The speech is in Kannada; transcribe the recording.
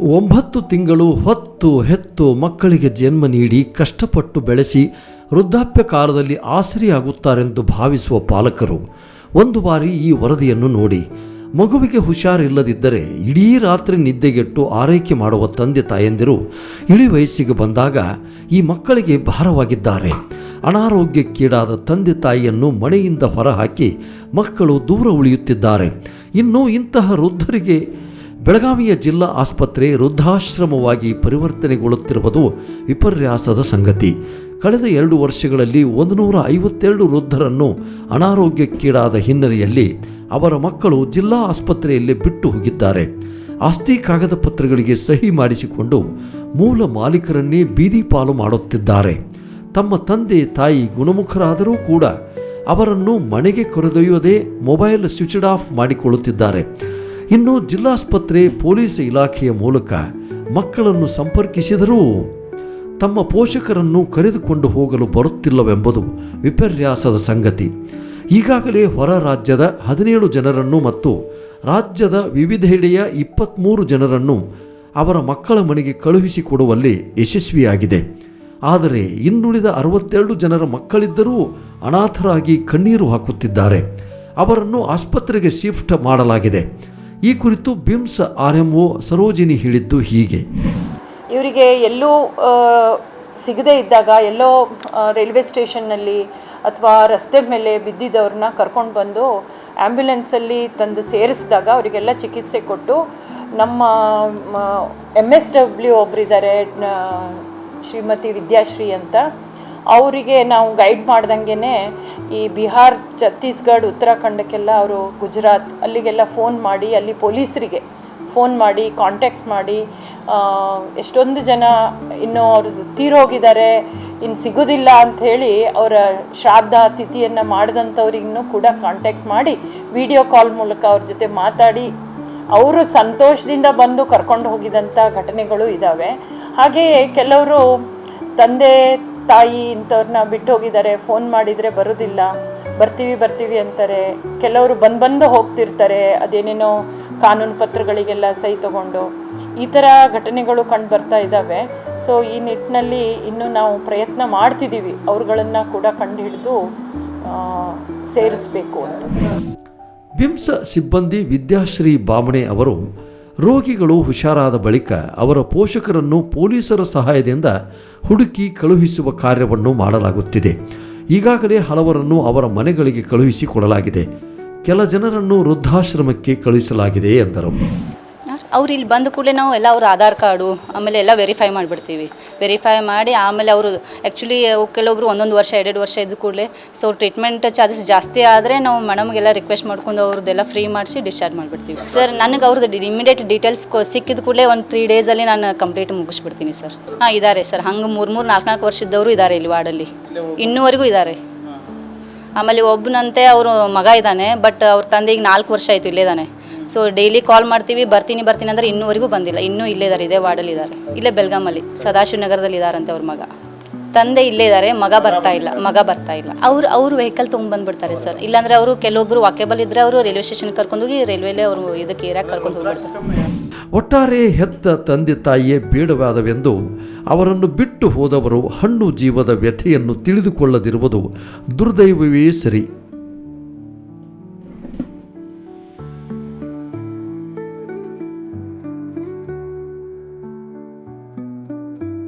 ಒಂಬತ್ತು ತಿಂಗಳು ಹೊತ್ತು ಹೆತ್ತು ಮಕ್ಕಳಿಗೆ ಜನ್ಮ ನೀಡಿ ಕಷ್ಟಪಟ್ಟು ಬೆಳೆಸಿ ವೃದ್ಧಾಪ್ಯ ಕಾಲದಲ್ಲಿ ಆಸರಿಯಾಗುತ್ತಾರೆಂದು ಭಾವಿಸುವ ಪಾಲಕರು. ಒಂದು ಬಾರಿ ಈ ವರದಿಯನ್ನು ನೋಡಿ. ಮಗುವಿಗೆ ಹುಷಾರಿಲ್ಲದಿದ್ದರೆ ಇಡೀ ರಾತ್ರಿ ನಿದ್ದೆಗೆಟ್ಟು ಆರೈಕೆ ಮಾಡುವ ತಂದೆ ತಾಯಂದಿರು ಇಳಿ ವಯಸ್ಸಿಗೆ ಬಂದಾಗ ಈ ಮಕ್ಕಳಿಗೆ ಭಾರವಾಗಿದ್ದಾರೆ. ಅನಾರೋಗ್ಯಕ್ಕೀಡಾದ ತಂದೆ ತಾಯಿಯನ್ನು ಮನೆಯಿಂದ ಹೊರಹಾಕಿ ಮಕ್ಕಳು ದೂರ ಉಳಿಯುತ್ತಿದ್ದಾರೆ. ಇನ್ನು ಇಂತಹ ವೃದ್ಧರಿಗೆ ಬೆಳಗಾವಿಯ ಜಿಲ್ಲಾ ಆಸ್ಪತ್ರೆ ವೃದ್ಧಾಶ್ರಮವಾಗಿ ಪರಿವರ್ತನೆಗೊಳ್ಳುತ್ತಿರುವುದು ವಿಪರ್ಯಾಸದ ಸಂಗತಿ. ಕಳೆದ ಎರಡು ವರ್ಷಗಳಲ್ಲಿ ಒಂದು ನೂರ ಐವತ್ತೆರಡು ವೃದ್ಧರನ್ನು ಅನಾರೋಗ್ಯಕ್ಕೀಡಾದ ಹಿನ್ನೆಲೆಯಲ್ಲಿ ಅವರ ಮಕ್ಕಳು ಜಿಲ್ಲಾ ಆಸ್ಪತ್ರೆಯಲ್ಲಿ ಬಿಟ್ಟು ಹೋಗಿದ್ದಾರೆ. ಆಸ್ತಿ ಕಾಗದ ಪತ್ರಗಳಿಗೆ ಸಹಿ ಮಾಡಿಸಿಕೊಂಡು ಮೂಲ ಮಾಲೀಕರನ್ನೇ ಬೀದಿ ಪಾಲು ಮಾಡುತ್ತಿದ್ದಾರೆ. ತಮ್ಮ ತಂದೆ, ತಾಯಿ ಗುಣಮುಖರಾದರೂ ಕೂಡ ಅವರನ್ನು ಮನೆಗೆ ಕರೆದೊಯ್ಯದೇ ಮೊಬೈಲ್ ಸ್ವಿಚ್ಡ್ ಆಫ್ ಮಾಡಿಕೊಳ್ಳುತ್ತಿದ್ದಾರೆ. ಇನ್ನು ಜಿಲ್ಲಾಸ್ಪತ್ರೆ, ಪೊಲೀಸ್ ಇಲಾಖೆಯ ಮೂಲಕ ಮಕ್ಕಳನ್ನು ಸಂಪರ್ಕಿಸಿದರೂ ತಮ್ಮ ಪೋಷಕರನ್ನು ಕರೆದುಕೊಂಡು ಹೋಗಲು ಬರುತ್ತಿಲ್ಲವೆಂಬುದು ವಿಪರ್ಯಾಸದ ಸಂಗತಿ. ಈಗಾಗಲೇ ಹೊರ ರಾಜ್ಯದ ಹದಿನೇಳು ಜನರನ್ನು ಮತ್ತು ರಾಜ್ಯದ ವಿವಿಧೆಡೆಯ ಇಪ್ಪತ್ತ್ಮೂರು ಜನರನ್ನು ಅವರ ಮಕ್ಕಳ ಮನೆಗೆ ಕಳುಹಿಸಿಕೊಡುವಲ್ಲಿ ಯಶಸ್ವಿಯಾಗಿದೆ. ಆದರೆ ಇನ್ನುಳಿದ ಅರವತ್ತೆರಡು ಜನರ ಮಕ್ಕಳಿದ್ದರೂ ಅನಾಥರಾಗಿ ಕಣ್ಣೀರು ಹಾಕುತ್ತಿದ್ದಾರೆ. ಅವರನ್ನು ಆಸ್ಪತ್ರೆಗೆ ಶಿಫ್ಟ್ ಮಾಡಲಾಗಿದೆ. ಈ ಕುರಿತು BIMS R M O Sarojini ಹೇಳಿದ್ದು ಹೀಗೆ. ಇವರಿಗೆ ಎಲ್ಲೂ ಸಿಗದೆ ಇದ್ದಾಗ, ಎಲ್ಲೋ ರೈಲ್ವೆ ಸ್ಟೇಷನ್ನಲ್ಲಿ ಅಥವಾ ರಸ್ತೆ ಮೇಲೆ ಬಿದ್ದಿದ್ದವ್ರನ್ನ ಕರ್ಕೊಂಡು ಬಂದು ಆ್ಯಂಬ್ಯುಲೆನ್ಸಲ್ಲಿ ತಂದು ಸೇರಿಸಿದಾಗ ಅವರಿಗೆಲ್ಲ ಚಿಕಿತ್ಸೆ ಕೊಟ್ಟು ನಮ್ಮ ಎಂ ಎಸ್ ಡಬ್ಲ್ಯೂ ಒಬ್ಬರಿದ್ದಾರೆ ಶ್ರೀಮತಿ ವಿದ್ಯಾಶ್ರೀ ಅಂತ. ಅವರಿಗೆ ನಾವು ಗೈಡ್ ಮಾಡ್ದಂಗೆ ಈ ಬಿಹಾರ್, ಛತ್ತೀಸ್ಗಢ, ಉತ್ತರಾಖಂಡಕ್ಕೆಲ್ಲ ಅವರು ಗುಜರಾತ್ ಅಲ್ಲಿಗೆಲ್ಲ ಫೋನ್ ಮಾಡಿ, ಅಲ್ಲಿ ಪೊಲೀಸರಿಗೆ ಫೋನ್ ಮಾಡಿ ಕಾಂಟ್ಯಾಕ್ಟ್ ಮಾಡಿ ಎಷ್ಟೊಂದು ಜನ ಇನ್ನೂ ಅವರು ತೀರೋಗಿದ್ದಾರೆ ಇನ್ನು ಸಿಗೋದಿಲ್ಲ ಅಂಥೇಳಿ ಅವರ ಶ್ರಾದ್ದ ತಿಥಿಯನ್ನು ಮಾಡಿದಂಥವ್ರಿಗೂ ಕೂಡ ಕಾಂಟ್ಯಾಕ್ಟ್ ಮಾಡಿ ವಿಡಿಯೋ ಕಾಲ್ ಮೂಲಕ ಅವ್ರ ಜೊತೆ ಮಾತಾಡಿ, ಅವರು ಸಂತೋಷದಿಂದ ಬಂದು ಕರ್ಕೊಂಡು ಹೋಗಿದಂಥ ಘಟನೆಗಳು ಇದ್ದಾವೆ ಹಾಗೆಯೇ ಕೆಲವರು ತಂದೆ ತಾಯಿ ಇಂಥವ್ರನ್ನ ಬಿಟ್ಟು ಹೋಗಿದ್ದಾರೆ ಫೋನ್ ಮಾಡಿದರೆ ಬರೋದಿಲ್ಲ, ಬರ್ತೀವಿ ಬರ್ತೀವಿ ಅಂತಾರೆ. ಕೆಲವರು ಬಂದು ಬಂದು ಹೋಗ್ತಿರ್ತಾರೆ, ಅದೇನೇನೋ ಕಾನೂನು ಪತ್ರಗಳಿಗೆಲ್ಲ ಸಹಿ ತಗೊಂಡು. ಈ ಥರ ಘಟನೆಗಳು ಕಂಡು ಬರ್ತಾ ಇದ್ದಾವೆ ಸೊ ಈ ನಿಟ್ಟಿನಲ್ಲಿ ಇನ್ನೂ ನಾವು ಪ್ರಯತ್ನ ಮಾಡ್ತಿದ್ದೀವಿ ಅವ್ರುಗಳನ್ನು ಕೂಡ ಕಂಡು ಹಿಡಿದು ಸೇರಿಸ್ಬೇಕು ಅಂತ. ಬಿಮ್ಸ್ ಸಿಬ್ಬಂದಿ ವಿದ್ಯಾಶ್ರೀ ಬಾಮಣೆ ಅವರು ರೋಗಿಗಳು ಹುಷಾರಾದ ಬಳಿಕ ಅವರ ಪೋಷಕರನ್ನು ಪೊಲೀಸರ ಸಹಾಯದಿಂದ ಹುಡುಕಿ ಕಳುಹಿಸುವ ಕಾರ್ಯವನ್ನು ಮಾಡಲಾಗುತ್ತಿದೆ. ಈಗಾಗಲೇ ಹಲವರನ್ನು ಅವರ ಮನೆಗಳಿಗೆ ಕಳುಹಿಸಿಕೊಡಲಾಗಿದೆ. ಕೆಲ ಜನರನ್ನು ವೃದ್ಧಾಶ್ರಮಕ್ಕೆ ಕಳುಹಿಸಲಾಗಿದೆ ಎಂದರು. ಅವ್ರು ಇಲ್ಲಿ ಬಂದ ಕೂಡಲೇ ನಾವು ಎಲ್ಲ ಅವ್ರ ಆಧಾರ್ ಕಾರ್ಡು, ಆಮೇಲೆ ಎಲ್ಲ ವೆರಿಫೈ ಮಾಡಿಬಿಡ್ತೀವಿ. ವೆರಿಫೈ ಮಾಡಿ ಆಮೇಲೆ ಅವರು ಆ್ಯಕ್ಚುಲಿ ಕೆಲವೊಬ್ರು ಒಂದೊಂದು ವರ್ಷ, ಎರಡೆರಡು ವರ್ಷ ಇದ್ದ ಕೂಡಲೇ ಸೊ ಟ್ರೀಟ್ಮೆಂಟ್ ಚಾರ್ಜಸ್ ಜಾಸ್ತಿ ಆದರೆ ನಾವು ಮೇಡಮ್ಗೆಲ್ಲ ರಿಕ್ವೆಸ್ಟ್ ಮಾಡ್ಕೊಂಡು ಅವ್ರದ್ದೆಲ್ಲ ಫ್ರೀ ಮಾಡಿಸಿ ಡಿಸ್ಚಾರ್ಜ್ ಮಾಡಿಬಿಡ್ತೀವಿ. ಸರ್ ನನಗೆ ಅವ್ರದ್ದು ಇಮಿಡಿಯೇಟ್ ಡೀಟೇಲ್ಸ್ ಸಿಕ್ಕಿದ ಕೂಡಲೇ ಒಂದು ತ್ರೀ ಡೇಸಲ್ಲಿ ನಾನು ಕಂಪ್ಲೀಟ್ ಮುಗಿಸ್ಬಿಡ್ತೀನಿ ಸರ್ ಹಾಂ ಇದ್ದಾರೆ ಸರ್ ಹಂಗೆ ಮೂರು ಮೂರು ನಾಲ್ಕು ನಾಲ್ಕು ವರ್ಷದವರು ಇದ್ದಾರೆ ಇಲ್ಲಿ ವಾರ್ಡಲ್ಲಿ. ಇನ್ನೂವರೆಗೂ ಇದ್ದಾರೆ ಆಮೇಲೆ ಒಬ್ಬನಂತೆ ಅವರು ಮಗ ಇದ್ದಾನೆ ಬಟ್ ಅವ್ರ ತಂದೆ ಈಗ ನಾಲ್ಕು ವರ್ಷ ಆಯಿತು ಇಲ್ಲೇ ಇದ್ದಾನೆ. ಸೊ ಡೈಲಿ ಕಾಲ್ ಮಾಡ್ತೀವಿ, ಬರ್ತೀನಿ ಬರ್ತೀನಿ ಅಂದ್ರೆ ಇನ್ನೂವರೆಗೂ ಬಂದಿಲ್ಲ. ಇನ್ನೂ ಇಲ್ಲೇ ಇದ್ದಾರೆ ಇದೇ ವಾರ್ಡಲ್ಲಿ ಇದ್ದಾರೆ ಇಲ್ಲೇ ಬೆಳಗಾಮಲ್ಲಿ, ಸದಾಶಿವ ನಗರದಲ್ಲಿ ಇದ್ದಾರಂತೆ ಅವ್ರ ಮಗ. ತಂದೆ ಇಲ್ಲೇ ಇದ್ದಾರೆ ಮಗ ಬರ್ತಾ ಇಲ್ಲ, ಮಗ ಬರ್ತಾ ಇಲ್ಲ. ಅವ್ರು, ಅವ್ರ ವೆಹಿಕಲ್ ತೊಗೊಂಡ್ಬಂದ್ಬಿಡ್ತಾರೆ ಸರ್. ಇಲ್ಲಾಂದ್ರೆ ಅವರು ಕೆಲವೊಬ್ರು ವಾಕೇಬಲ್ ಇದ್ರೆ ಅವರು ರೈಲ್ವೆ ಸ್ಟೇಷನ್ ಕರ್ಕೊಂಡೋಗಿ ರೈಲ್ವೆಲೇ ಅವರು ಇದಕ್ಕೆ ಏರಿಯಾಗೆ ಕರ್ಕೊಂಡು ಹೋಗ್ಬಿಡ್ತಾರೆ. ಒಟ್ಟಾರೆ ಹೆತ್ತ ತಂದೆ ತಾಯಿಯೇ ಬೇಡವಾದವೆಂದು ಅವರನ್ನು ಬಿಟ್ಟು ಹೋದವರು ಹಣ್ಣು ಜೀವದ ವ್ಯಥೆಯನ್ನು ತಿಳಿದುಕೊಳ್ಳದಿರುವುದು ದುರ್ದೈವವೇ ಸರಿ.